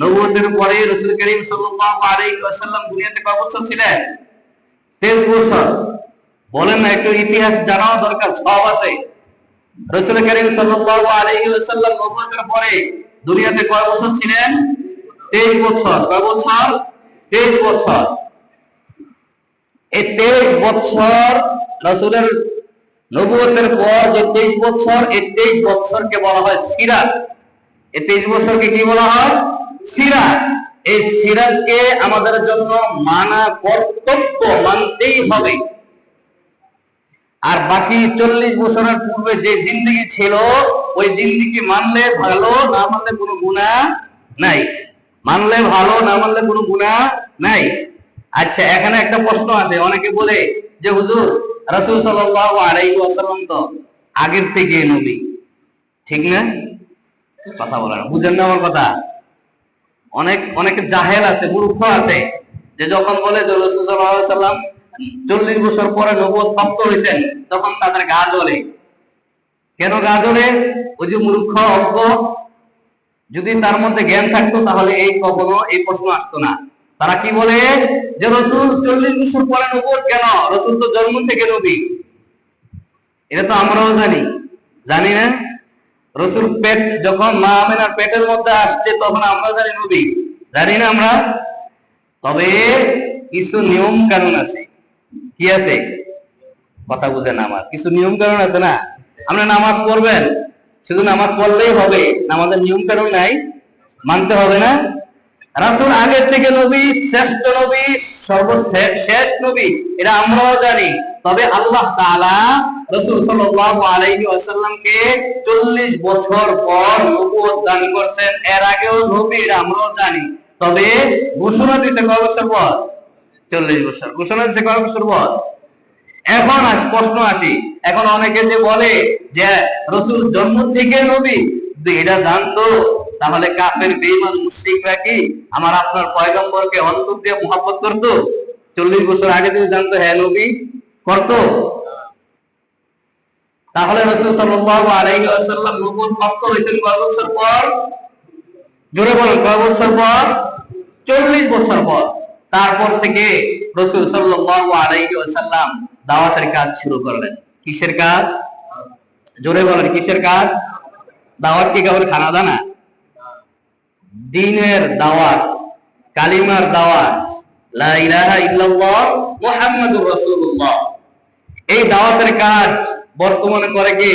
নবুয়তের পরে রাসূল করিম সাল্লাল্লাহু আলাইহি ওয়াসাল্লাম দুনিয়াতে কয় বছর ছিলেন 23 বছর, বলেন না, একটু ইতিহাস জানাও দরকার, সব আছে। রাসূল করিম সাল্লাল্লাহু আলাইহি ওয়াসাল্লাম নবুয়তের পরে দুনিয়াতে কয় বছর ছিলেন 23 বছর কয় বছর 23 বছর। এই 23 বছর রাসূলের নবুয়তের পর যে 23 বছর, এই 23 বছরকে বলা হয় সিরাত। এই 23 বছরকে কি বলা হয়? সিরাত। এই সিরাতকে আমাদের জন্য মানা কর্তব্য মানতেই হবে। আর বাকি চল্লিশ বছরের পূর্বে যে জিন্দিগি ছিল, ওই জিন্দিগি মানলে ভালো, না মানলে কোনো গুণা নাই। মানলে ভালো, না মানলে কোনো গুণা নাই। আচ্ছা এখানে একটা প্রশ্ন আছে। অনেকে বলে যে, হুজুর, রাসূল সাল্লাল্লাহু আলাইহি ওয়াসাল্লাম তো আগের থেকে নবী। ঠিক না? কথা বলে না বুঝেন না আমার কথা? অনেক অনেক জাহেল আছে, মূর্খ আছে, যে যখন বলে যে রাসূল সাল্লাল্লাহু আলাইহি ওয়াসাল্লাম চল্লিশ বছর পরে নবুয়ত প্রাপ্ত হয়েছেন তখন তাদের গা জ্বলে। কেন গা জ্বলে? ওই যে মূর্খ অজ্ঞ, যদি তার মধ্যে জ্ঞান থাকতো, তাহলে এই কখনো এই প্রশ্ন আসতো না। তারা কি বলে? যে রসুল চল্লিশ বছর পরে নবুয়ত কেন? রসুল তো জন্ম থেকে নবী। এটা তো আমরাও জানি। জানি না? রসুল পেট, যখন মা আমেনার পেটের মধ্যে আসছে, তখন আমরা জানি নবী। জানি না আমরা? তবে কিছু নিয়ম কানুন আছে। কি আছে? কথা বুঝেন আমার। কিছু নিয়ম কানুন আছে না? আমরা নামাজ পড়বেন। শুধু নামাজ পড়লেই হবে। নামাজের নিয়ম কানুন নাই। মানতে হবে না? রাসূল আগের থেকে নবী, শ্রেষ্ঠ নবী সর্বশেষ নবী, এটা আমরাও জানি। তবে আল্লাহ তাআলা রাসূল সাল্লাল্লাহু আলাইহি ওয়াসাল্লামকে 40 বছর পর দান করেছেন। এর আগেও নবী, এটা আমরাও জানি। তবে ঘোষণা দিয়েছে কয় বছর পর? চল্লিশ বছর। ঘোষণা দিচ্ছে কয় বছর পর? এখন আস, প্রশ্ন আসি। এখন অনেকে যে বলে যে রসুল জন্ম থেকে নবী এটা জানতো তাহলে কাফের বেঈমান মুশরিকরা কি? আমার আপনার পয়গম্বরকে অন্তর দিয়ে মহব্বত করতো? চল্লিশ বছর আগে যদি জানতো হ্যাঁ নবী, করতো। তাহলে রসুল সাল্লাল্লাহু আলাইহি ওয়াসাল্লাম নবুয়ত প্রাপ্ত হয়েছেন কয় বছর পর? জোরে বলেন, কয় বছর পর? চল্লিশ বছর পর। তারপর থেকে রসুল সাল্লাল্লাহু আলাইহি ওয়াসাল্লাম দাওয়াতের কাজ শুরু করলেন। কিসের কাজ? জোরে বলেন, কিসের কাজ? দাওয়াত কি কেবল খানা দানা দিনের দাওয়াত, কালিমার দাওয়াত এই দাওয়াতের কাজ বর্তমানে করে কে?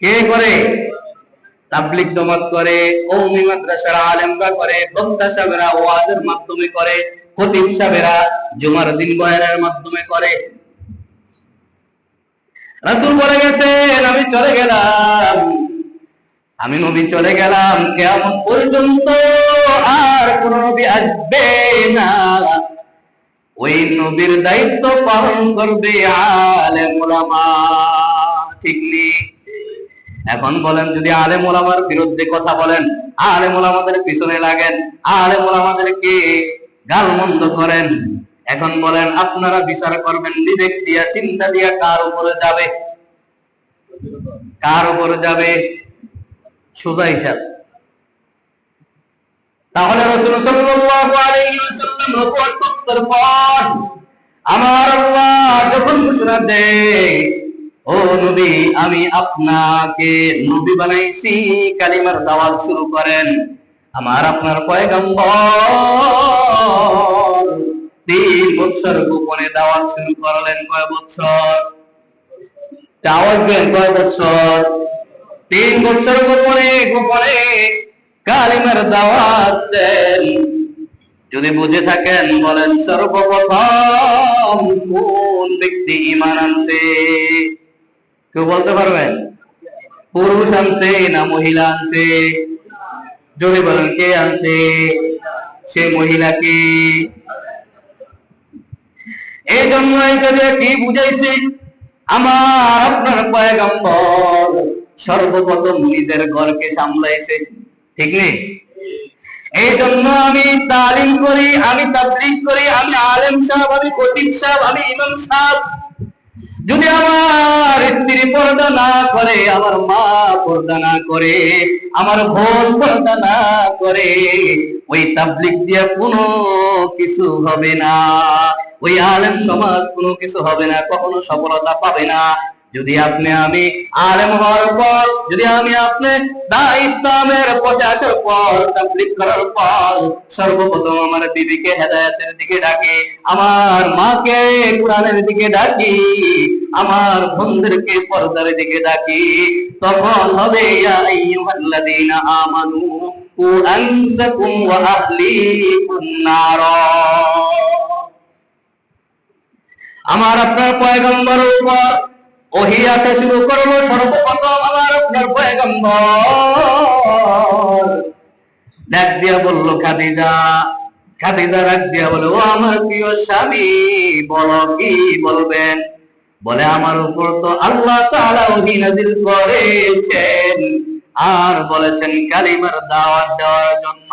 কে করে? তাবলিগ জমাত করে আলেমরা করে ওয়াজের মাধ্যমে করে, খতিব সাহেবরা জুমার দিন বয়ানের মাধ্যমে করে। রাসূল বলে গেছেন, আমি চলে গেলাম। আমি নবী চলে গেলাম, কিয়ামত পর্যন্ত আর কোন নবী আসবে না। ওই নবীর দায়িত্ব পালন করবে আলেম ওলামা, ঠিক এখন বলেন, যদি আলেম ওলামার বিরুদ্ধে কথা বলেন আলে ওলামাদের পিছনে লাগেন, আলেম ওলামাদেরকে গাল মন্দ করেন। এখন বলেন, আপনারা বিচার করবেন বিবেক দিয়া, চিন্তা দিয়া কার উপরে যাবে? কার উপরে যাবে? সোজা হিসাব। তাহলে রাসূল আমার যখন ঘোষণা দেয়, ও নবী, আমি আপনাকে নবী বানাইছি, কালিমার দাওয়াত শুরু করেন। আমার আপনার পয়গম্বর তিন বছর গোপনে দাওয়াত শুরু করলেন কয় বছর? দাওয়াত দেন কয় বছর? তিন বছর গোপনে গোপনে কালিমার দাওয়াত দেন। যদি বুঝে থাকেন, বলেন, সর্বপ্রথম কোন ব্যক্তি ইমান আনছে? কেউ বলতে পারবেন? পুরুষ আনছে না মহিলা আনছে? জোরে বলেন, কে আনছে? সে মহিলা মহিলাকে এই জন্য কি বুঝাইছে, আমার আপনার পয়গম্বর সর্বপ্রথম নিজের ঘরকে সামলাইছে, ঠিক নেই? এই জন্য আমি তালিম করি, আমি তাবলিগ করি, আমি আলেম সাহেব, আমি খতিব সাহেব, আমি ইমাম সাহেব। যদি আমার স্ত্রী পর্দা না করে, আমার মা পর্দা না করে, আমার বোন পর্দা না করে, ওই তাবলিক দিয়ে কোনো কিছু হবে না। ওই আলেম সমাজ কোনো কিছু হবে না, কখনো সফলতা পাবে না। যদি আপনি আমি আলেম হওয়ার পর, যদি আমি আপনি দা ইসলামের পচাশের পর তাবলিক করার পর, সর্বপ্রথম আমার বিবিকে হেদায়েতের দিকে ডাকি, আমার মাকে কোরআনের দিকে ডাকি, আমার বন্ধুদেরকে পর্দার দিকে ডাকি, তখন হবে, ইয়া আইয়ুহাল্লাযীনা আমানু কু আনসাকুম ওয়া আহলিকুম নারা। আমার আপনার পয়গম্বরের উপর ওহি আসা শুরু করল সর্বপ্রথম আমার আপনার পয়গম্বর ডাক দিয়া বলল, খাদিজা খাদিজা, ডাক দিয়া বলে ও আমার প্রিয় স্বামী, বলো কি বলবেন? বলে, আমার উপর তো আল্লাহ তাআলা ওহি নাজিল করেছেন আর বলেছেন কালিমার দাওয়াত দেওয়ার জন্য।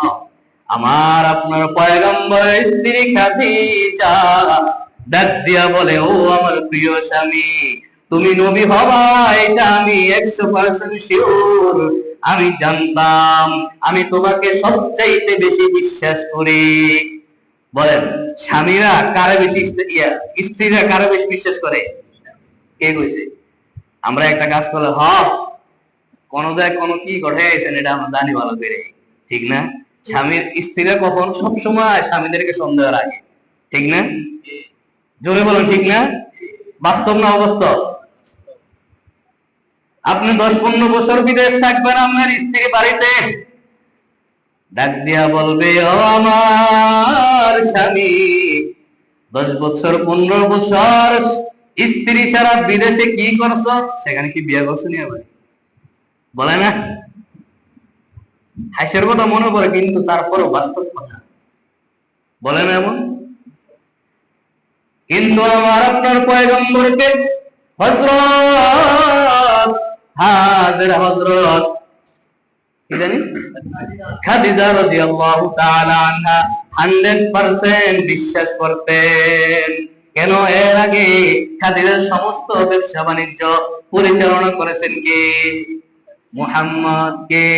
আমার আপনার পয়গম্বরের স্ত্রী খাদিজা। ডাক দিয়া বলে, ও আমার প্রিয় স্বামী তুমি নবী হবা এটা আমি একশো পার্সেন্ট শিওর আমি জানতাম, আমি তোমাকে সবচাইতে বেশি বিশ্বাস করি। বলেন, স্বামীরা কারে বেশি স্ত্রীরা কারে বেশি বিশ্বাস করে? কে কইছে? আমরা একটা কাজ করলে, হ, কোন জায়গায় কোন কি ঘটে গেছেন এটা আমরা জানি ভালো করে। ঠিক না? স্বামীর স্ত্রীরা কখন? সব সময় স্বামীদেরকে সন্দেহ রাখে। ঠিক না? জোরে বলেন, ঠিক না? বাস্তব না অবাস্তব? আপনি দশ পনেরো বছর বিদেশ থাকবেন আপনার স্ত্রী বাড়িতে। ডাক দিয়া বলবে আমার স্বামী, দশ বছর পনেরো বছর স্ত্রী সারা বিদেশে কি করছ? সেখানে কি বিয়ে করছ নিয়ে ভাই বলে না। হাসির কথা মনে পড়ে, কিন্তু তারপরও বাস্তব কথা। বলে না এমন? কিন্তু আমার আপনার পয়গম্বরকে হজরত জানি? খাদিজা রাদিয়াল্লাহু তাআলা আনহা 100% বিশ্বাস করতেন। কেন এর আগে খাদিজার সমস্ত ব্যবসা বাণিজ্য পরিচালনা করেছেন কে? মুহাম্মদ কে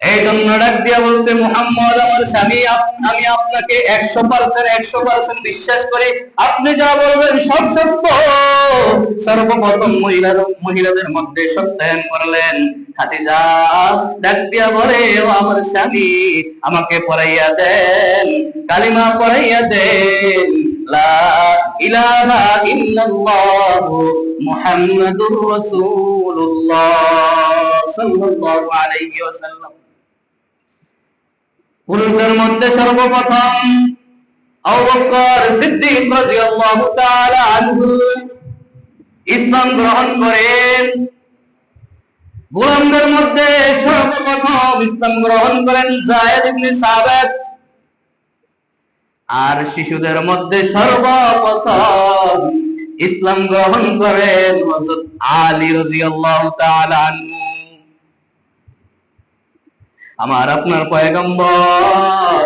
এই জন্য ডাক দিয়া বলছে, মুহাম্মদ, আমার স্বামী, আমি আপনাকে একশো পার্সেন্ট একশো পার্সেন্ট বিশ্বাস করি আপনি যা বলবেন সব সত্য। সর্বপ্রথম মহিলার মহিলাদের মধ্যে সত্যায়ন করলেন ডাক দিয়া বলে আমার স্বামী, আমাকে পড়াইয়া দেন, কালিমা পড়াইয়া দেন। লা ইলাহা ইল্লাল্লাহু মুহাম্মাদুর রাসূলুল্লাহ সাল্লাল্লাহু আলাইহি ওয়াসাল্লাম। পুরুষদের মধ্যে সর্বপ্রথম ইসলাম গ্রহণ করেন। গোলামদের মধ্যে সর্বপ্রথম ইসলাম গ্রহণ করেন জায়েদ আর শিশুদের মধ্যে সর্বপ্রথম ইসলাম গ্রহণ করেন আলী রাদিয়াল্লাহু তাআলা আনহু। আমার আপনার পয়গম্বর।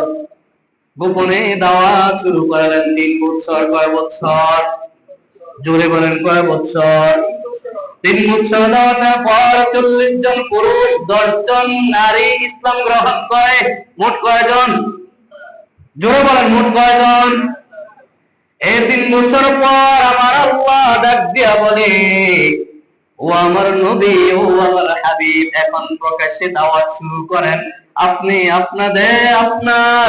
গোপনে দাওয়াত শুরু করলেন তিন বছর কয় বছর জোরে বলেন, কয় বছর তিন বছর দাওয়াতের পর চল্লিশ জন পুরুষ, দশ জন নারী ইসলাম গ্রহণ করে, মোট কয়জন? জোরে বলেন, মোট কয়জন? এই তিন বছর পর আমার আল্লাহ ডাক দিয়া বলে, ও আমার নবী, ও হাবিব এখন প্রকাশ্যে দাওয়াত শুরু করেন। আপনি আপনাদের, আপনার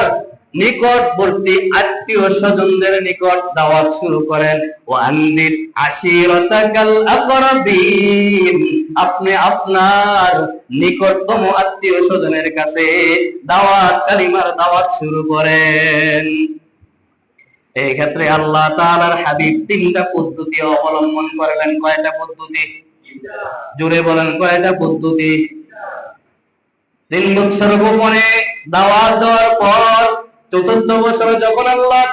নিকটবর্তী আত্মীয় স্বজনদের নিকট দাওয়াত শুরু করেন। ও আন্দির আশিরতাকাল আকরাবিন। আপনি আপনার নিকটতম আত্মীয় স্বজনের কাছে দাওয়াত, কালিমার দাওয়াত শুরু করেন। এই ক্ষেত্রে আল্লাহ তাআলার হাবিব তিনটা পদ্ধতি অবলম্বন করলেন। কয়টা পদ্ধতি? জোরে বলেন, কয়টা পদ্ধতি? তিন বছর গোপনে দাওয়াত দেওয়ার পর চতুর্থ বছর যখন আল্লাহ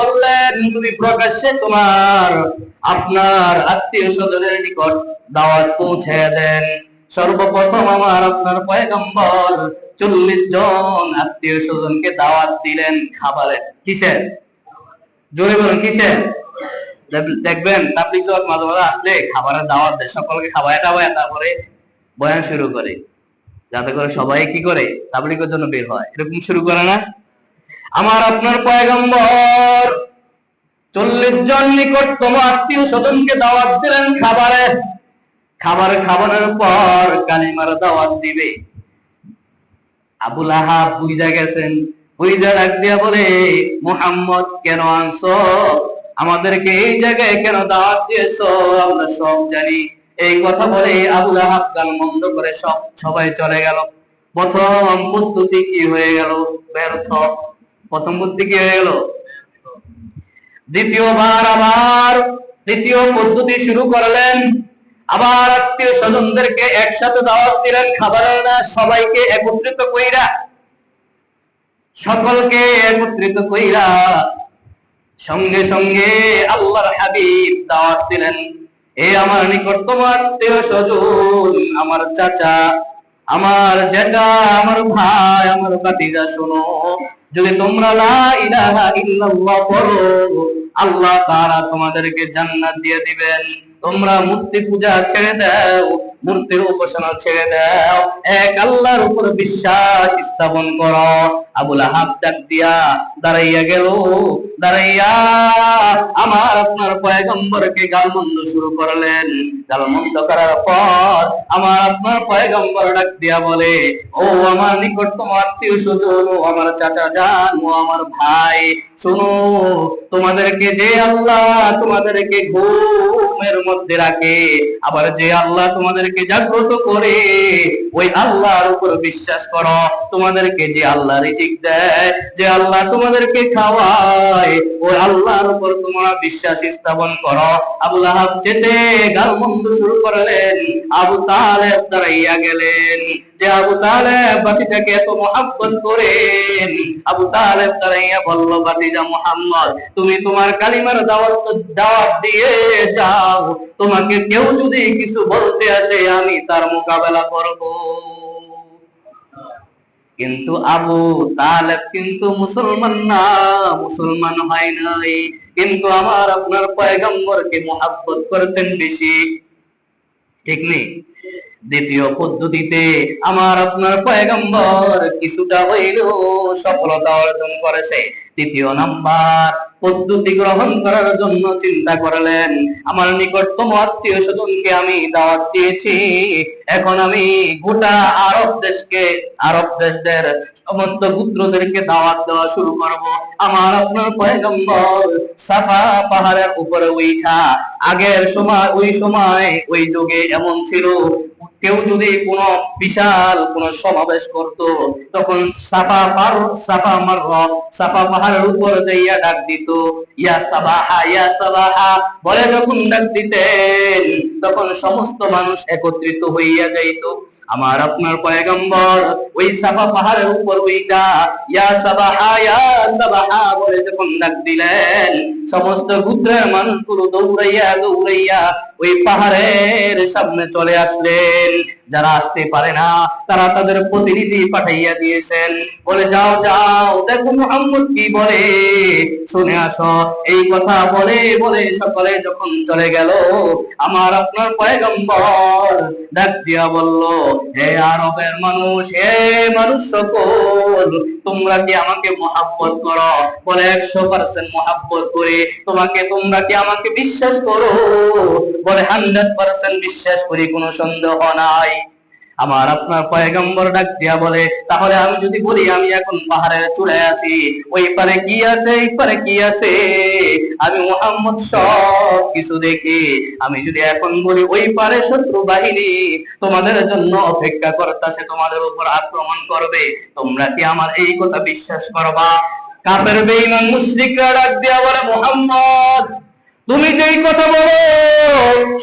বললেন, তুমি প্রকাশ্যে তোমার আপনার আত্মীয় স্বজনের নিকট দাওয়াত পৌঁছে দেন। সর্বপ্রথম আমার আপনার পয়গম্বর চল্লিশ জন আত্মীয় স্বজনকে দাওয়াত দিলেন খাবারের কিসের? জোরে বলেন, কিসের? দেখবেন তাবলিগ জমাত মাঝে মাঝে আসলে খাবারের দাওয়াত দেয়। সকলকে খাওয়ায় টাওয়ায় তারপরে বয়ান শুরু করে। যাতে করে সবাই কি করে? তাবলিগের জন্য বের হয়। এরকম শুরু করে না? আমার আপনার পয়গম্বর, চল্লিশ জন নিকটতম আত্মীয় স্বজনকে দাওয়াত দিলেন খাবারে। খাবার খাবারের পর কালিমার দাওয়াত দিবে। আবুল আহাব বুঝা গেছেন। বুঝা ডাক দিয়া বলে, মোহাম্মদ, কেন আনছো? আমাদেরকে এই জায়গায় কেন দাওয়াত দিয়েছ? আমরা সব জানি। এই কথা বলে আবুল আহাব গাল মন্দ করে সব সবাই চলে গেল। প্রথম পদ্ধতি কি হয়ে গেল? ব্যর্থ। প্রথম বুদ্ধি কি হয়ে গেল? দ্বিতীয়বার আবার দ্বিতীয় পদ্ধতি শুরু করলেন। আবার আত্মীয় স্বজনদেরকে একসাথে দাওয়াত দিলেন। খাবারের না, সবাইকে একত্রিত কইরা। সকলকে একত্রিত কইরা সঙ্গে সঙ্গে আল্লাহর হাবিব দাওয়াত দিলেন। এ আমার নিকট তোমার আত্মীয় স্বজন আমার চাচা, আমার জেঠা, আমার ভাই, আমার ভাতিজা, শোনো, যদি তোমরা লা ইলাহা ইল্লাল্লাহ আল্লাহ তাআলা তোমাদেরকে জান্নাত দিয়ে দিবেন। তোমরা মূর্তি পূজা ছেড়ে দাও, মূর্তির উপাসনা ছেড়ে দাও। এক আল্লাহর উপর বিশ্বাস স্থাপন করো। আবুল আহাব ডাক দিয়া দাঁড়াইয়া গেল। দাঁড়াইয়া আমার আপনার পয়গম্বরকে গালমন্দ শুরু করলেন। গালমন্দ করার পর আমার আপনার পয়গম্বর ডাক দিয়া বলে, ও আমার নিকটতম আত্মীয় স্বজন ও আমার চাচা যান ও আমার ভাই, শোনো, তোমাদেরকে যে আল্লাহ তোমাদেরকে ঘুমের মধ্যে রাখে। আবার যে আল্লাহ তোমাদেরকে জাগ্রত করে, ওই আল্লাহর উপর বিশ্বাস করো। তোমাদেরকে যে আল্লাহ রিজিক দেয়, যে আল্লাহ তোমাদেরকে খাওয়ায়, ওই আল্লাহর উপর তোমরা বিশ্বাস স্থাপন করো। আবুল আহাব যেতে গালমন্দ শুরু করলেন। আবু তাহলে দাঁড়াইয়া গেলেন। যে আবু তালেব বাতিজাকে এত মহাব্বত করেন। আবু তালেব দাঁড়াইয়া বলল, বাতিজা মোহাম্মদ, তুমি তোমার কালিমার দাওয়াত দাওয়াত দিয়ে যাও। তোমাকে কেউ যদি কিছু বলতে আসে, আমি তার মোকাবেলা করব। কিন্তু আবু তালেব কিন্তু মুসলমান না, মুসলমান হয় নাই। কিন্তু আমার আপনার পয়গম্বরকে মোহাব্বত করতেন বেশি। ঠিক নেই। দ্বিতীয় পদ্ধতিতে আমার আপনার পয়গম্বর কিছুটা হইলেও সফলতা অর্জন করেছে। তৃতীয় নাম্বার পদ্ধতি গ্রহণ করার জন্য চিন্তা করলেন। আমার নিকটতম আত্মীয় স্বজনকে আমি দাওয়াত দিয়েছি। এখন আমি গোটা আরব দেশকে, আরব দেশদের সমস্ত পুত্রদেরকে দাওয়াত দেওয়া শুরু করব। আমার আপনার পয়গম্বর সাফা পাহাড়ের উপরে উঠা আগের সময়, ওই সময়, ওই যুগে এমন ছিল। কেউ যদি কোনো বিশাল কোন সমাবেশ করত, তখন সাফা পার, সাফা মার সাফা পাহাড়ের উপর যাইয়া ডাক দিত। do ইয়া সাবাহা ইয়া সাবাহা। বলে যখন ডাক দিতেন, তখন সমস্ত মানুষ একত্রিত হইয়া যাইত। আমার আপনার পয়গম্বর ওই সাফা পাহাড়ের উপর ওইটা ইয়া সাবাহা ইয়া সাবাহা বলে যখন ডাক দিলেন, সমস্ত গুত্রের মানুষগুলো দৌড়াইয়া দৌড়াইয়া ওই পাহাড়ের সামনে চলে আসলেন। যারা আসতে পারে না, তারা তাদের প্রতিনিধি পাঠাইয়া দিয়েছেন। বলে, যাও যাও, দেখো মোহাম্মদ কি বলে। শুনে আসো এই কথা বলে বলে সকলে যখন চলে গেল, আমার আপনার পয়গম্বর ডাক দিয়া বলল, হে আরবের মানুষ, হে মানুষ সকল তোমরা কি আমাকে মহাব্বত করো? বলে একশো পার্সেন্ট মহাব্বত করে, তোমাকে, তোমরা কি আমাকে বিশ্বাস করো? বলে হান্ড্রেড পার্সেন্ট বিশ্বাস করি, কোনো সন্দেহ নাই। আমার আপনার পয়গম্বর ডাক দিয়া বলে, তাহলে আমি যদি বলি, আমি এখন পাহাড়ের চূড়ায় আছি। ওই পারে কি আছে, এই পারে কি আছে? আমি মোহাম্মদ সব কিছু দেখি। আমি যদি এখন বলি, ওই পারে শত্রু বাহিনী তোমাদের জন্য অপেক্ষা করতেছে, তোমাদের উপর আক্রমণ করবে। তোমরা কি আমার এই কথা বিশ্বাস করবা? কাফের, বেঈমান, মুশরিকরা ডাক দিয়া বলে, মোহাম্মদ! তুমি যেই কথা বলো,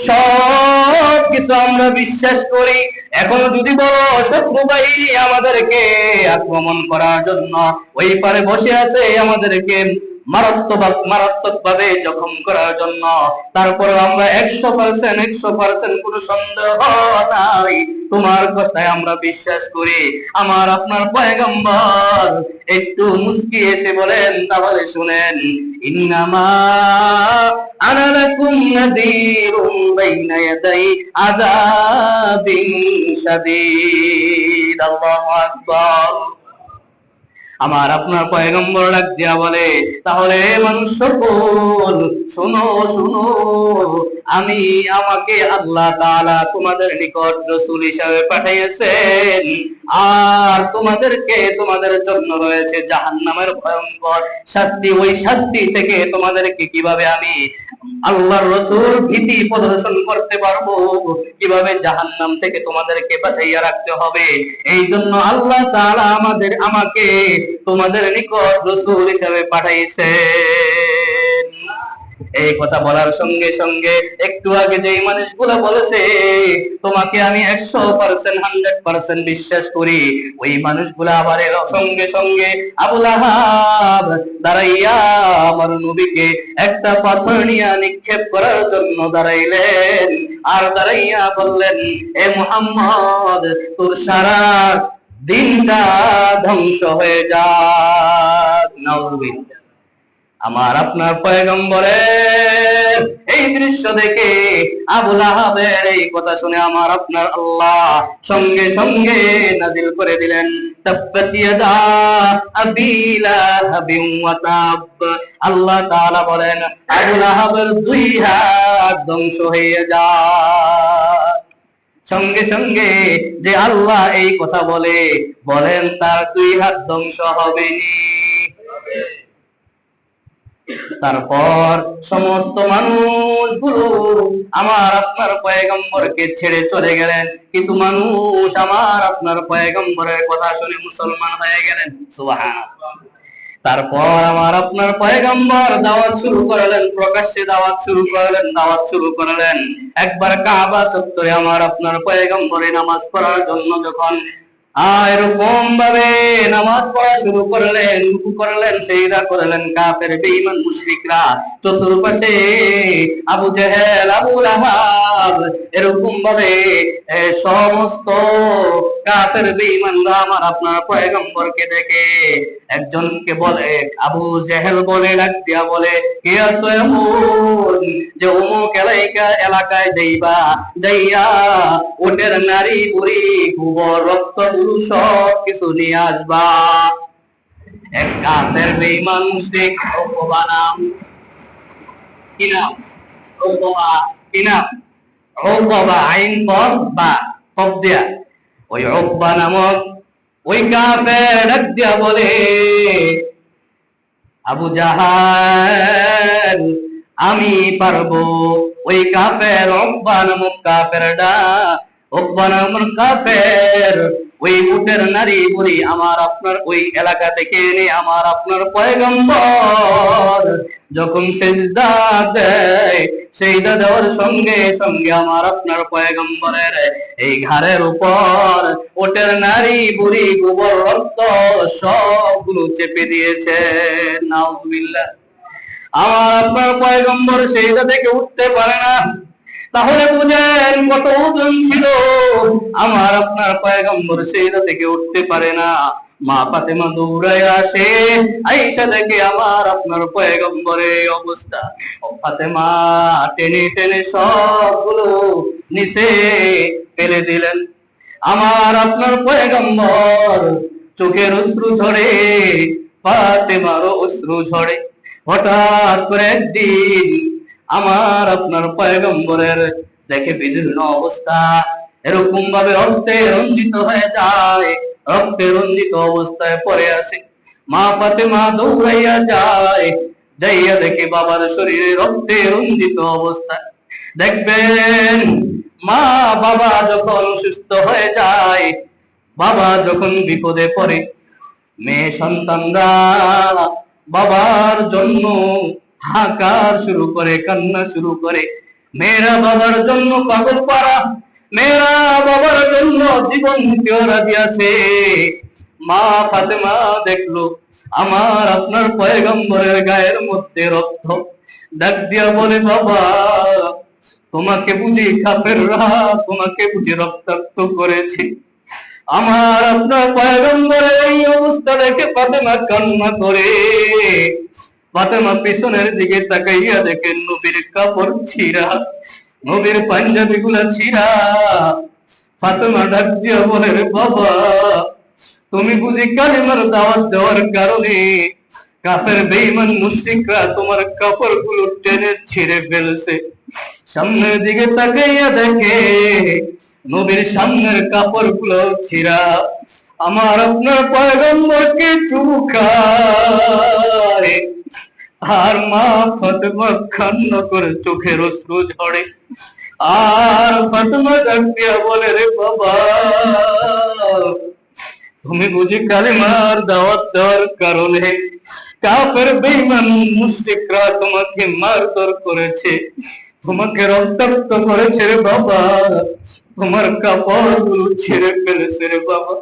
সব কিছু আমরা বিশ্বাস করি। এখন যদি বলো, শত্রু বাহিনী আমাদেরকে আক্রমণ করার জন্য ওই পারে বসে আছে আমাদেরকে মারাত্মক মারাত্মক ভাবে জখম করার জন্য। তারপরে আমরা একশো পার্সেন্ট একশো পার্সেন্ট কোনো সন্দেহ নাই। তোমার কথায় আমরা বিশ্বাস করি। আমার, আপনার পয়গম্বর একটু মুস্কি এসে বলেন, তাহলে শুনেন, ইন্নামা আনা আমার আপনার পয়গম্বর ডাক দিয়া বলে, তাহলে মানুষ সকল শোনো শোনো, আমি আমাকে আল্লাহ তাআলা তোমাদের নিকট রাসূল হিসেবে পাঠিয়েছেন। আর তোমাদেরকে তোমাদের জন্য রয়েছে জাহান্নামের ভয়ঙ্কর শাস্তি। ওই শাস্তি থেকে তোমাদেরকে কীভাবে আমি আল্লাহর রসুল ভীতি প্রদর্শন করতে পারব? কীভাবে জাহান্নাম থেকে তোমাদেরকে বাঁচাইয়া রাখতে হবে? এই জন্য আল্লাহ তাআলা আমাদের, আমাকে তোমাদের নিকট রসুল হিসেবে পাঠাইছেন। এই কথা বলার সঙ্গে সঙ্গে একটু আগে যেই মানুষগুলো বলেছে, তোমাকে আমি একশো পার্সেন্ট হান্ড্রেড পার্সেন্ট বিশ্বাস করি। ওই মানুষগুলো আবার এলো সঙ্গে সঙ্গে আবুল আহাব দাঁড়াইয়া আমার নবীকে একটা পাথর নিয়ে নিক্ষেপ করার জন্য দাঁড়াইলেন। আর দাঁড়াইয়া বললেন, এ মুহাম্মদ, তোর সারা দিনটা ধ্বংস হয়ে যাক। আমার আপনার পয়গম্বরের এই দৃশ্য দেখে আবুল আহাবের এই কথা শুনে আমার আপনার আল্লাহ সঙ্গে সঙ্গে নাজিল করে দিলেন আল্লাহ তাআলা বলেন আবুল আহাবের দুই হাত ধ্বংস হয়ে যায় সঙ্গে সঙ্গে যে আল্লাহ এই কথা বলে, বলেন তার দুই হাত ধ্বংস হবে তারপর সমস্ত মানুষগুলো আমার আপনার পয়গম্বরকে ছেড়ে চলে গেলেন। কিছু মানুষ আমার আপনার পয়গম্বরের কথা শুনে মুসলমান হয়ে গেলেন। সুবহানাল্লাহ। তারপর আমার আপনার পয়গম্বর দাওয়াত শুরু করলেন, প্রকাশ্যে দাওয়াত শুরু করলেন, দাওয়াত শুরু করলেন। একবার কাবা চত্বরে আমার আপনার পয়গম্বরে নামাজ পড়ার জন্য যখন এরকম ভাবে নামাজ পড়া শুরু করলেন করলেন করলেন চতুর্পাশে আবু জেহেল, আবু এরকম ভাবে সমস্ত আমার আপনার পয়গম্বরকে দেখে একজনকে বলে আবু জেহেল বলে ডাক দিয়া বলে, কে আছো যে অমুক এলাকা এলাকায় যাইবা? যাইয়া ওটের নারী বুড়ি গোবর, রক্ত পুরুষ কিছু নিয়ে আসবা। এক কাফের বেঈমান নাম। কি নাম? কি নাম? রব্বা আইন কর বা কব দিয়া। ওই রব্বা নামক ওই কাফের ডাক দিয়া বলে আবু জাহাল আমি পারব ওই কাফের অব্বা নামক কাফেরটা অব্বা নামক কাফের আপনার সঙ্গে সঙ্গে আমার আপনার পয়গম্বরের এই ঘাড়ের উপর ওটের নারী বুড়ি গোবর রক্ত সবগুলো চেপে দিয়েছে। নাউজুবিল্লাহ। আমার আপনার পয়গম্বর সেইটা থেকে উঠতে পারে না। তাহলে বুঝেন কত ওজন ছিল। আমার আপনার পয়গম্বর সেইটা থেকে উঠতে পারে না। মা ফাতেমা দৌড়ায় আসে আইসা দেখে আমার আপনার পয়গম্বরের এই অবস্থা। ফাতেমা, টেনে টেনে সবগুলো নিচে ফেলে দিলেন। আমার আপনার পয়গম্বর চোখের অশ্রু ঝরে, ফাতেমারও অশ্রু ঝরে। হঠাৎ করে একদিন আমার আপনার পয়গম্বরের দেখে বিভিন্ন অবস্থা। এরকম ভাবে রক্তে রঞ্জিত হয়ে যায়, রক্তে রঞ্জিত অবস্থায় পড়ে আসে। মা ফাতেমা দৌড়াইয়া যায়, যাইয়া দেখে বাবার শরীরে রক্তে রঞ্জিত অবস্থা। দেখবেন মা বাবা যখন সুস্থ হয়ে যায়, বাবা যখন বিপদে পড়ে, মেয়ে সন্তানরা বাবার জন্য হাকার শুরু করে, কান্না শুরু করে। মেয়েরা বাবার জন্য পাগল পাড়া, মেয়েরা বাবার জন্য জীবন দিতেও রাজি আছে। মা ফাতেমা দেখল, আমার আপনার পয়গম্বরের গায়ের মধ্যে রক্ত। ডাক দিয়া বলে, বাবা, তোমাকে বুঝি কাফেররা তোমাকে বুঝি রক্তাক্ত করেছে। আমার আপনার পয়গম্বরের এই অবস্থা দেখে ফাতেমা কান্না করে। ফাতেমা পিছনের দিকে তাকাইয়া দেখে নবীর কাপড় ছিঁড়া, নবীর পাঞ্জাবি গুলা ছিঁড়া। ফাতেমা ডাক দিয়া বলে বাবা, তুমি বুঝি কালিমার দাওয়াত দেওয়ার কারণে কাফের বেঈমান মুশরিকরা তোমার কাপড়গুলো টেনে ছিঁড়ে ফেলছে। সামনের দিকে তাকাইয়া দেখে নবীর সামনের কাপড়গুলো ছিঁড়া। আমার আপনার পয়গম্বরকে চুখায় আর মা ফাতেমা কান্না করে চোখের অশ্রু ঝরে। আর ফাতেমা ডাক বলে, রে বাবা, তুমি বুঝি কালিমার দাওয়াত দেওয়ার কারণে কাফের বেঈমান মুশরিকরা তোমাকে মারধর করেছে, তোমাকে রক্তাক্ত করেছে রে বাবা, তোমার কাপড়গুলো ছিঁড়ে ফেলেছে রে বাবা।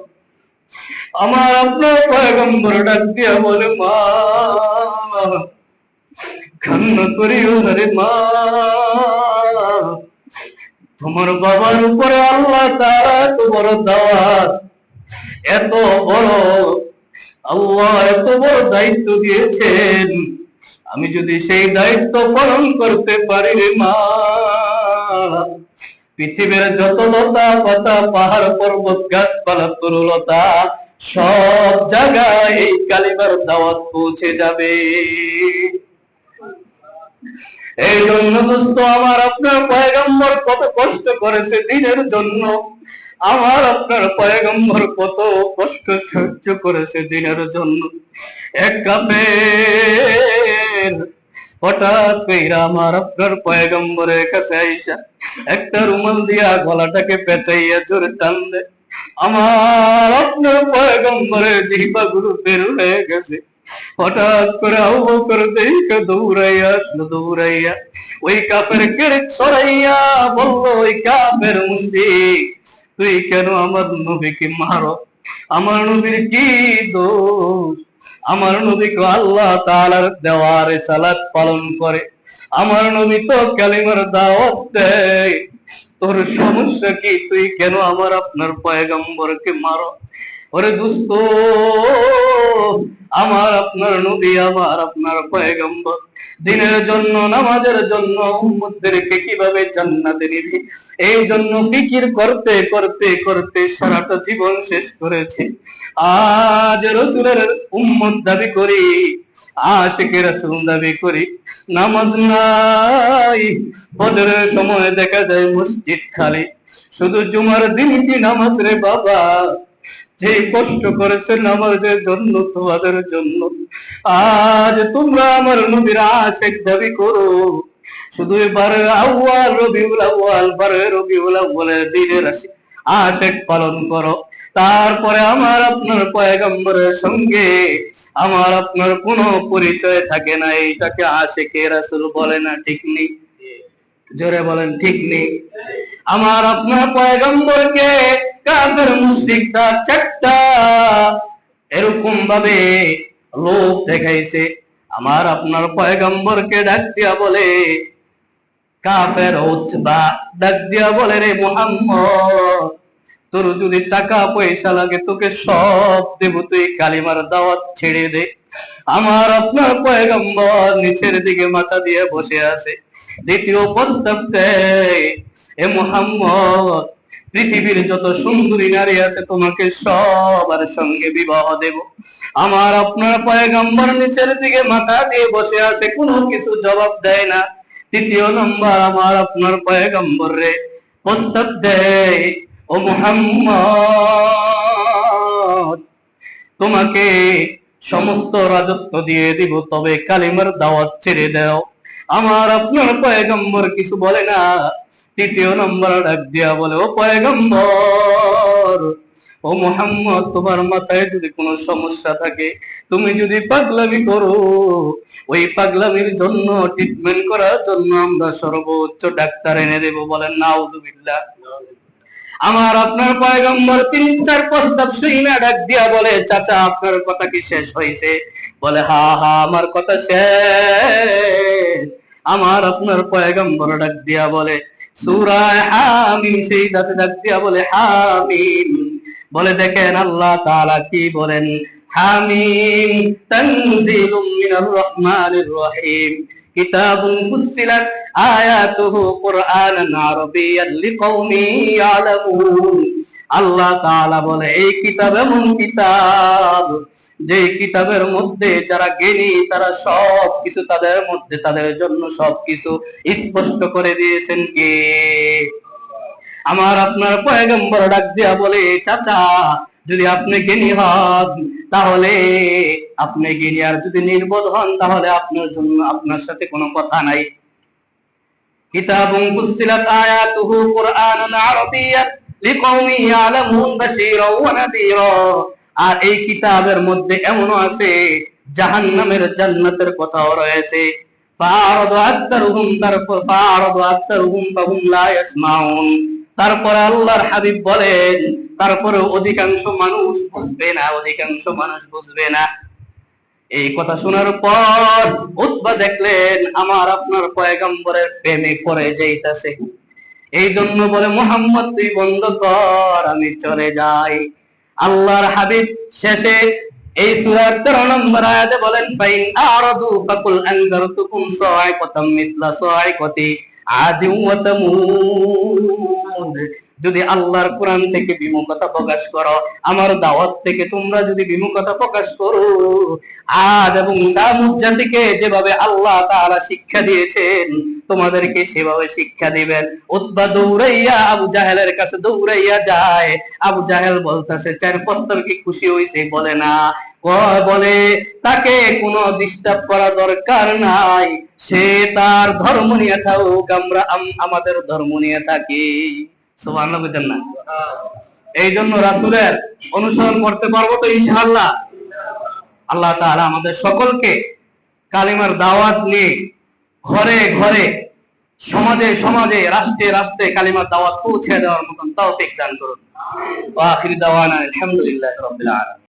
আমার আপনার পয়গম্বর ডাক দিয়া বলে, মা কান্না করিও না রে মা। তোমার বাবার উপরে আল্লাহ তারা বড় দাওয়াত। এত বড়, আল্লাহ এত বড় দায়িত্ব দিয়েছেন। আমি যদি সেই দায়িত্ব পালন করতে পারি রে মা। পৃথিবীর যত লতা পাতা, পাহাড়, পর্বত, গাছপালা, তরুলতা, সব জায়গায় এই কালিমার দাওয়াত পৌঁছে যাবে। এই জন্য দোস্ত, আমার আপনার পয়গম্বর কত কষ্ট করেছে দিনের জন্য। আমার আপনার পয়গম্বর কত কষ্ট সহ্য করেছে দিনের জন্য। এক কাপের হঠাৎ কইরা আমার আপনার পয়গম্বরের কাছে আইসা একটা রুমাল দিয়া গলাটাকে পেঁচাইয়া জোরে টান আমার আপনার পয়গম্বরের জিহ্বা গুরু বের হয়ে গেছে। হঠাৎ করে আবু দেখে দৌড়াইয়া আসলো, দৌড়াইয়া। ওই কাপের কেড়ে ছড়াইয়া বলল, ওই কাপের মুসিক তুই কেন আমার নবীকে মারো? আমার নবীর কি দোষ? আমার নবীকে আল্লাহ তাআলার দেওয়ার সালাত পালন করে। আমার নবী তো কালিমার দাওয়াত দেয়। তোর সমস্যা কি? তুই কেন আমার আপনার পয়গম্বরকে মারো? ওরে দুস্ত, আমার আপনার নবী, আমার আপনার পয়গম্বর। দিনের জন্য, নামাজের জন্য উম্মতদেরকে কীভাবে জান্নাতে নিবি? এই জন্য ফিকির করতে করতে করতে সারাটা জীবন শেষ করেছে। আজ রসুলের উম্মত দাবি করি, আশিকে রসুল দাবি করি। নামাজ নাই, ফজরের সময় দেখা যায় মসজিদ খালি। শুধু জুমার দিন কি নামাজ রে বাবা? যে কষ্ট করেছে নামাজের জন্য, তোমাদের জন্য। আজ তোমরা আমার নবীর আশেক দাবি করো। শুধু এবারে আউয়াল, রবিউল আউয়াল, বারে রবিউল আউয়ালের দিনের আসে আশেক পালন করো। তারপরে আমার আপনার পয়গম্বরের সঙ্গে আমার আপনার কোনো পরিচয় থাকে না। এইটাকে আশেকে রাসূল বলে না, ঠিক নেই। জোরে বলেন, ঠিক নেই আমার আপনার পয়গম্বরকে কাফের মুশরিকরা চারটা এরকম ভাবে লোক দেখাইছে। আমার আপনার পয়গম্বরকে ডাক দিয়া বলে, কাফের উতবা ডাক দিয়া বলে রে মুহাম্মদ, তোর যদি টাকা পয়সা লাগে তোকে সব দেব, তুই কালিমার দাওয়াত ছেড়ে দে। আমার আপনার পয়গম্বর নিচের দিকে মাথা দিয়ে বসে আছে। দ্বিতীয় প্রস্তাব দেয় এ মুহাম্মদ, পৃথিবীর যত সুন্দরী নারী আছে, তোমাকে সবার সঙ্গে বিবাহ দেব। আমার আপনার পয়গম্বর নিচের দিকে মাথা দিয়ে বসে আছে, কোনো কিছু জবাব দেয় না। তৃতীয় নম্বর, আমার আপনার পয়গম্বর রে প্রস্তাব দেয় ও মুহাম্মদ, তোমাকে সমস্ত রাজত্ব দিয়ে দিব, তবে কালিমার দাওয়াত ছেড়ে দাও। আমার আপনার পয়গম্বর কিছু বলে না, তৃতীয় নম্বর ডাক দিয়া বলে, ও পয়গম্বর, ও মোহাম্মদ, তোমার মাথায় যদি কোনো সমস্যা থাকে, তুমি যদি পাগলামি করো, ওই পাগলামির জন্য ট্রিটমেন্ট করার জন্য আমরা সর্বোচ্চ ডাক্তার এনে দেবো বলেন নাউজুবিল্লাহ। আমার আপনার পয়গম্বর তিন চার প্রস্তাব শুই না ডাক দিয়া বলে, চাচা, আপনার কথা কি শেষ হয়েছে বলে, হা হা, আমার কথা শেষ। আমার আপনার পয়গম্বর ডাক দিয়া বলে সুরায় হামিম, সেই দাঁতে ডাক দিয়া বলে, হামিম। বলে, দেখেন, আল্লাহ তাআলা কি বলেন? হামিম তানজিলুম মিনার রহমানির রহিম। আল্লাহ তাআলা বলে, এই কিতাব এমন কিতাব, যে কিতাবের মধ্যে যারা জ্ঞানী, তারা সব কিছু তাদের মধ্যে, তাদের জন্য সব কিছু স্পষ্ট করে দিয়েছেন কে? আমার আপনার পয়গম্বর ডাক দিয়া বলে, চাচা যদি আপনি জ্ঞানী হন তাহলে আপনি জ্ঞানী আর যদি নির্বোধ হন, তাহলে আপনার জন্য আপনার সাথে কোনো কথা নাই। কিতাবুন আয়াতুহু ইয়ালামুন ওয়া নাযীরা আর এই কিতাবের মধ্যে এমনও আছে, জাহান্নামের জান্নাতের কথাও রয়েছে। ফারাদু আকতারুহুম তারপর ফারাদু আকতারুহুম ফাহুম লা ইয়াসমাউন। তারপরে আল্লাহর হাবিব বলেন, তারপরে অধিকাংশ মানুষ বুঝবে না, অধিকাংশ মানুষ বুঝবে না। এই কথা শোনার পর উৎবা দেখলেন, আমার আপনার পয়গম্বরের প্রেমে পড়ে যাইতাছে। এই জন্য বলে, মোহাম্মদ, তুই বন্ধ কর, আমি চলে যাই। আল্লাহর হাবিব শেষে এই সূরার 13 নম্বর আয়াতে বলেন, ফাইন আরাদু ফাকুল আনজারতুকুম সাইকাতাম মিসলা সাইকাতি আদি ওয়া তামুদ। 300 যদি আল্লাহর কোরআন থেকে বিমুখতা প্রকাশ করো, আমার দাওয়াত থেকে তোমরা যদি বিমুখতা প্রকাশ করো, আদ এবং সামুদ জাতিকে যেভাবে আল্লাহ তাআলা শিক্ষা দিয়েছেন, তোমাদেরকে সেভাবে শিক্ষা দিবেন। উতবা দৌড়াইয়া আবু জাহেলের কাছে দৌড়াইয়া যায়। আবু জাহেল বলতেছে চার প্রস্তাব কি খুশি হইছে? বলে, না। বলে, তাকে কোনো ডিস্টার্ব করা দরকার নাই। সে তার ধর্ম নিয়ে থাকুক, আমরা আম- আমাদের ধর্ম নিয়ে থাকি। এই জন্য অনুসরণ করতে পারব তো আল্লাহ তাআলা আমাদের সকলকে কালিমার দাওয়াত নিয়ে ঘরে ঘরে সমাজে সমাজে, রাষ্ট্রে রাষ্ট্রে কালিমার দাওয়াত পৌঁছে দেওয়ার মতন তাও দান করুন। আলহামদুলিল্লাহি